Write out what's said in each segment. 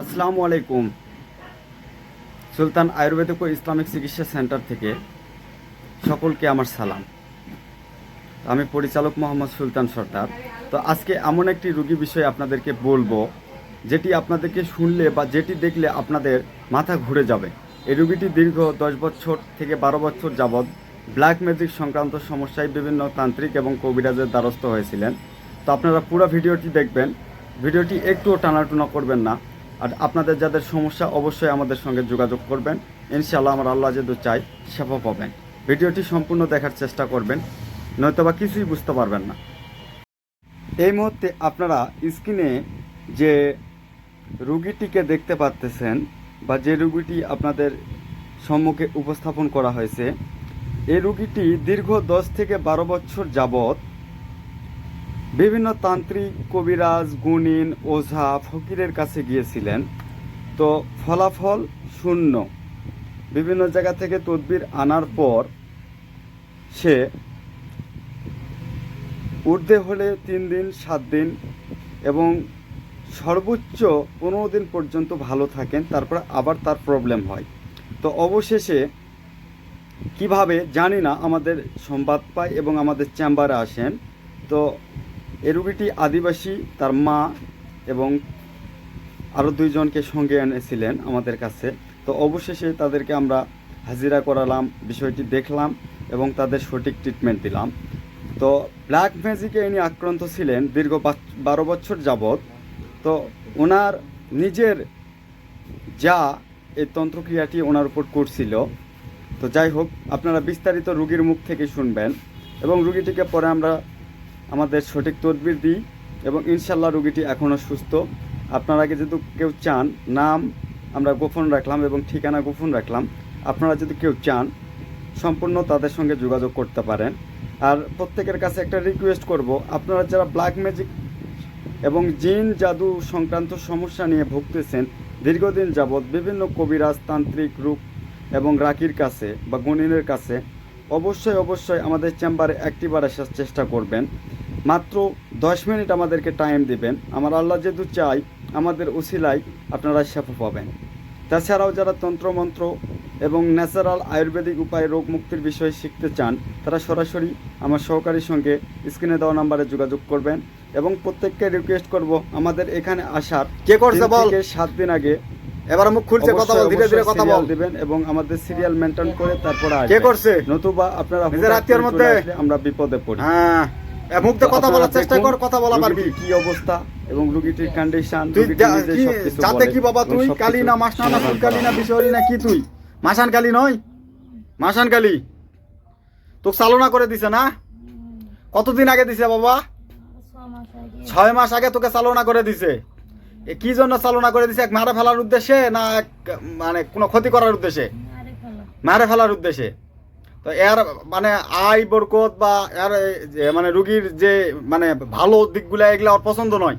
আসসালামু আলাইকুম। সুলতান আয়ুর্বেদিক ও ইসলামিক চিকিৎসা সেন্টার থেকে সকলকে আমার সালাম। আমি পরিচালক মোহাম্মদ সুলতান সর্দার। তো আজকে এমন একটি রুগী বিষয়ে আপনাদেরকে বলব, যেটি আপনাদেরকে শুনলে বা যেটি দেখলে আপনাদের মাথা ঘুরে যাবে। এই রুগীটি দীর্ঘ দশ বছর থেকে বারো বছর যাবৎ ব্ল্যাক ম্যাজিক সংক্রান্ত সমস্যায় বিভিন্ন তান্ত্রিক এবং কবিরাজের দ্বারস্থ হয়েছিলেন। তো আপনারা পুরো ভিডিওটি দেখবেন। ভিডিওটি একটুও টানাটুনা করবেন না। আর আপনাদের যাদের সমস্যা, অবশ্যই আমাদের সঙ্গে যোগাযোগ করবেন। ইনশাআল্লাহ আমার আল্লাহ যেহেতু চাই সেবা পাবেন। ভিডিওটি সম্পূর্ণ দেখার চেষ্টা করবেন, নয়তোবা কিছুই বুঝতে পারবেন না। এই মুহূর্তে আপনারা স্ক্রিনে যে রুগীটিকে দেখতে পাচ্তেছেন বা যে রুগীটি আপনাদের সম্মুখে উপস্থাপন করা হয়েছে, এই রুগীটি দীর্ঘ দশ থেকে বারো বছর যাবৎ বিভিন্ন তান্ত্রিক, কবিরাজ, গুণিন, ওঝা, ফকিরের কাছে গিয়েছিলেন। তো ফলাফল শূন্য। বিভিন্ন জায়গা থেকে তদবির আনার পর সে ঊর্ধ্বে হলে তিন দিন, সাত দিন এবং সর্বোচ্চ পনেরো দিন পর্যন্ত ভালো থাকেন, তারপর আবার তার প্রবলেম হয়। তো অবশেষে কীভাবে জানি না, আমাদের সংবাদ পায় এবং আমাদের চেম্বারে আসেন। তো এ রুগীটি আদিবাসী, তার মা এবং আরও দুইজনকে সঙ্গে এনেছিলেন আমাদের কাছে। তো অবশেষে তাদেরকে আমরা হাজিরা করালাম, বিষয়টি দেখলাম এবং তাদের সঠিক ট্রিটমেন্ট দিলাম। তো ব্ল্যাক ম্যাজিকে ইনি আক্রান্ত ছিলেন দীর্ঘ বারো বছর যাবৎ। তো ওনার নিজের যা এই তন্ত্রক্রিয়াটি ওনার উপর করছিল। তো যাই হোক, আপনারা বিস্তারিত রুগীর মুখ থেকে শুনবেন এবং রুগীটিকে পরে আমরা আমাদের সঠিক তদবির দিই এবং ইনশাল্লাহ রুগীটি এখনও সুস্থ। আপনারা আগে যদি কেউ চান, নাম আমরা গোপন রাখলাম এবং ঠিকানা গোপন রাখলাম। আপনারা যদি কেউ চান, সম্পূর্ণ তাদের সঙ্গে যোগাযোগ করতে পারেন। আর প্রত্যেকের কাছে একটা রিকোয়েস্ট করব, আপনারা যারা ব্ল্যাক ম্যাজিক এবং জিন জাদু সংক্রান্ত সমস্যা নিয়ে ভুগতেছেন, দীর্ঘদিন যাবৎ বিভিন্ন কবিরাজ, তান্ত্রিক রূপ এবং রাকির কাছে বা গণিনের কাছে অবশ্যই অবশ্যই আমাদের চেম্বারে একটিবার আসার চেষ্টা করবেন। মাত্র দশ মিনিট আমাদেরকে টাইম দিবেন। আমার আল্লাহ যেহেতু চাই আমাদের উসিলায় আপনারা সেবা পাবেন। তাছাড়াও যারা তন্ত্রমন্ত্র এবং ন্যাচারাল আয়ুর্বেদিক উপায়ে রোগ মুক্তির বিষয়ে শিখতে চান তারা সরাসরি আমার সহকারীর সঙ্গে স্ক্রিনে দেওয়া নাম্বারে যোগাযোগ করবেন এবং প্রত্যেককে রিকোয়েস্ট করব আমাদের এখানে আসার কে করছে বল? সাত দিন আগে। এবার মুখ খুলছে কথা বল ধীরে ধীরে কথা বল। দিবেন এবং আমাদের সিরিয়াল মেনটেন করে তারপরে কে করছে? নতুবা আপনারা নিজের আত্মীয়ের মধ্যে? আমরা বিপদে পড়ি। হ্যাঁ। এ মুখ কথা বলার চেষ্টা কর কথা বলা পারবি। কি অবস্থা এবং রুগীটির কন্ডিশন তুই কি যাতে কি বাবা তুই কালি না মাসনা না ফুল কালি না বিশহরি না কি তুই? মাসান কালি নয়। মাসান কালি। তোকে চালনা করে দিছে না? কতদিন আগে দিছে বাবা? ছয় মাস আগে তোকে চালনা করে দিছে। এ কি জন্য চালনা করে দিছে? এক মারা ফেলার উদ্দেশ্যে না এক মানে কোনো ক্ষতি করার উদ্দেশ্যে? মারে ফেলার উদ্দেশ্যে? তো এর মানে আয় বরকত বা এর মানে রুগীর যে মানে ভালো দিকগুলো এগুলো ওর পছন্দ নয়।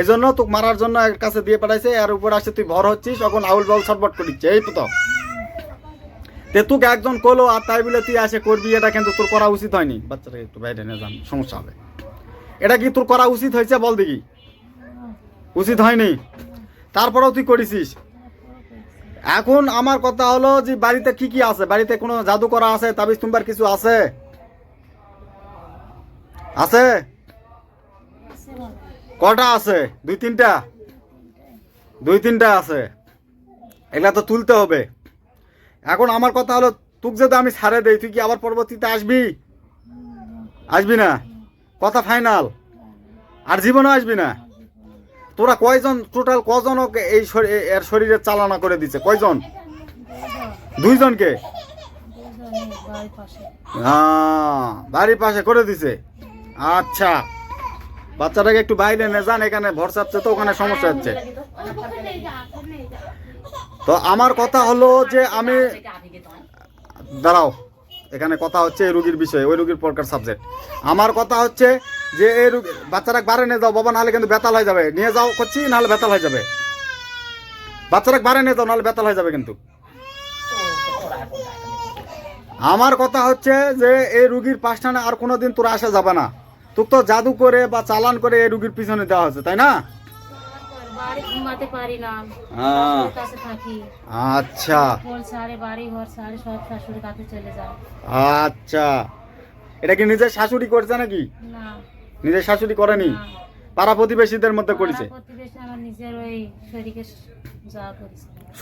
এই জন্য তোকে মারার জন্য এর কাছে দিয়ে পাঠাইছে, এর উপর আসে তুই ভর হচ্ছিস তখন আউল বাউল ছটবট করিচ্ছে, এই তো। তে তোকে একজন কলো আর তাই বলে তুই আসে করবি, এটা কিন্তু তোর করা উচিত হয়নি। বাচ্চাটাকে একটু বাইরে নিয়ে যান, সমস্যা হবে। এটা কি তোর করা উচিত হয়েছে বল দেখি? উচিত হয়নি। তারপরেও তুই করেছিস। এখন আমার কথা হলো যে বাড়িতে কি কি আছে? বাড়িতে কোনো জাদু করা আছে, তাবিজ তুমবার কিছু আছে? আছে? কটা আছে? দুই, তিনটা? দুই, তিনটা আছে। এগুলা তো তুলতে হবে। এখন আমার কথা হলো, তুক যদি আমি ছাড়ে দেই, তুই কি আবার পরবর্তীতে আসবি? আসবি না? কথা ফাইনাল আর জীবনে আসবি না? তোরা কয়জন টোটাল কজনকে এই এর শরীরে চালনা করে দিছে? কয়জন? দুইজনকে? হ্যাঁ, বাড়ির পাশে করে দিছে। আচ্ছা। বাচ্চাটাকে একটু বাইরে নিয়ে যান এখানে ভরসা হচ্ছে তো ওখানে সমস্যা হচ্ছে। তো আমার কথা হলো যে আমি দাঁড়াও এখানে কথা হচ্ছে এই রুগীর বিষয়ে ওই রুগীর পরকার সাবজেক্ট। আমার কথা হচ্ছে যে এই রুগী বাচ্চারা বারে নিয়ে যাও বাবা নাহলে কিন্তু বেতাল হয়ে যাবে। নিয়ে যাও করছি নাহলে বেতাল হয়ে যাবে। বাচ্চারা বারে নিয়ে যাও নাহলে বেতাল হয়ে যাবে কিন্তু। আমার কথা হচ্ছে যে এই রুগীর পাশটানে আর কোনোদিন তোরা আসা যাবে না। তোর তো জাদু করে বা চালান করে এই রুগীর পিছনে দেওয়া হচ্ছে তাই না? হ্যাঁ। আচ্ছা। আচ্ছা। এটা কি নিজের শাশুড়ি করছে নাকি? না। নিজের শাশুড়ি করেনি? পাড়া প্রতিবেশীদের মধ্যে করেছে?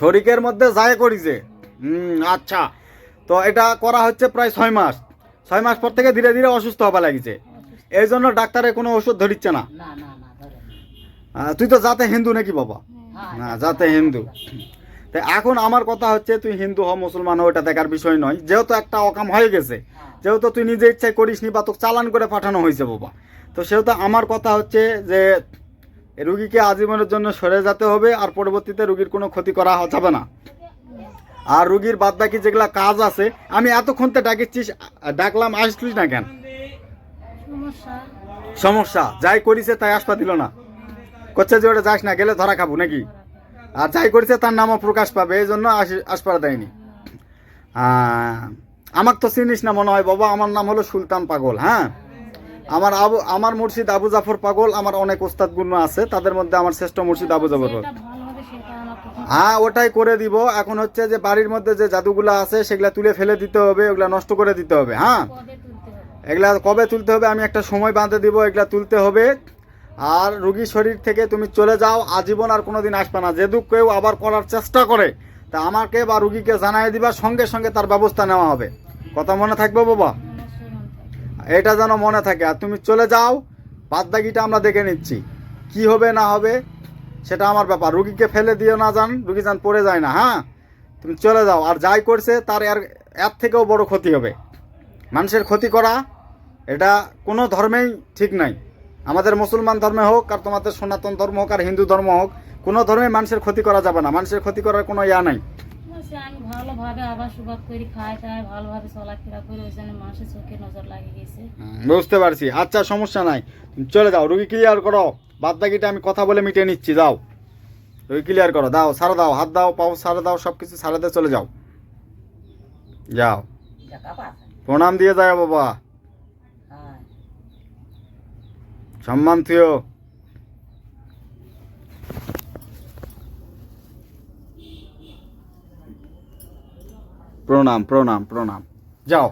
শরিকের মধ্যে যায় করেছে? হুম আচ্ছা। তো এটা করা হচ্ছে প্রায় ছয় মাস। ছয় মাস পর থেকে ধীরে ধীরে অসুস্থ হবা লাগিছে। এই জন্য ডাক্তারে কোনো ওষুধ ধরিচ্ছে না। তুই তো যাতে হিন্দু নাকি বাবা? না যাতে হিন্দু। তো এখন আমার কথা হচ্ছে তুই হিন্দু হ মুসলমান হ ওটা দেখার বিষয় নয়। যেহেতু একটা অকাম হয়ে গেছে যেহেতু তুই নিজে ইচ্ছায় করিসনি বা তোকে চালান করে পাঠানো হয়েছে বাবা। তো সেহেতু আমার কথা হচ্ছে যে রুগীকে আজীবনের জন্য সরে যেতে হবে আর পরবর্তীতে রুগীর কোনো ক্ষতি করা যাবে না। আর রুগীর বাদ বাকি যেগুলা কাজ আছে আমি এতক্ষণ তো ডাকিচ্ছিস ডাকলাম আসলিস না কেন? সমস্যা। যাই করিছে তাই আসপা দিল না। করছে যে ওটা যাস না গেলে ধরা খাব নাকি? আর যাই করেছে তার নামও প্রকাশ পাবে এই জন্য আসি- আসপাড়া দেয়নি। আমার তো চিনিস না মনে হয় বাবা আমার নাম হলো সুলতান পাগল হ্যাঁ? আমার আবু আমার মুর্শিদ আবু জাফর পাগল আমার অনেক ওস্তাদ গুণ আছে তাদের মধ্যে আমার শ্রেষ্ঠ মুর্শিদ আবু জাফর। পাগল হ্যাঁ ওটাই করে দিব। এখন হচ্ছে যে বাড়ির মধ্যে যে জাদুগুলো আছে সেগুলা তুলে ফেলে দিতে হবে ওগুলা নষ্ট করে দিতে হবে হ্যাঁ? এগুলা কবে তুলতে হবে আমি একটা সময় বাঁধে দিব এগুলা তুলতে হবে। আর রুগী শরীর থেকে তুমি চলে যাও আজীবন আর কোনোদিন আসবে না। যেহেতু কেউ আবার করার চেষ্টা করে তা আমাকে বা রুগীকে জানাই দিবা সঙ্গে সঙ্গে তার ব্যবস্থা নেওয়া হবে। কথা মনে থাকবে বাবা। এটা যেন মনে থাকে। আর তুমি চলে যাও বাদ বাকিটা আমরা দেখে নিচ্ছি। কি হবে, না হবে, সেটা আমার ব্যাপার। রুগীকে ফেলে দিও না যান, রুগী যান পড়ে যায় না হ্যাঁ? তুমি চলে যাও, আর যাই করছে, তার এর এর থেকেও বড় ক্ষতি হবে। মানুষের ক্ষতি করা, এটা কোনো ধর্মেই ঠিক নাই। আমাদের মুসলমান ধর্মে হোক, আর তোমাদের সনাতন ধর্ম হোক, আর হিন্দু ধর্ম হোক, কোনো ধর্মে মানুষের ক্ষতি করা যাবে না। মানুষের ক্ষতি করার কোনো ইয়া নাই। বলছি, আমি ভালোভাবে আবার সুবাদ করি খাই টাই ভালোভাবে চলাফেরা করি ওই জন্য মানুষের চোখে নজর লাগে গেছে। বুঝতে পারছি। আচ্ছা সমস্যা নাই। তুমি চলে যাও রুগী ক্লিয়ার করো। বাদ বাকিটা আমি কথা বলে মিটিয়ে নিচ্ছি যাও। রুগী ক্লিয়ার করো দাও সারা দাও হাত দাও পাও সারা দাও সব কিছু সারা দিয়ে চলে যাও। যাও। প্রণাম দিয়ে যায় বাবা। সম্মান থিও। প্রণাম প্রণাম প্রণাম। যাও।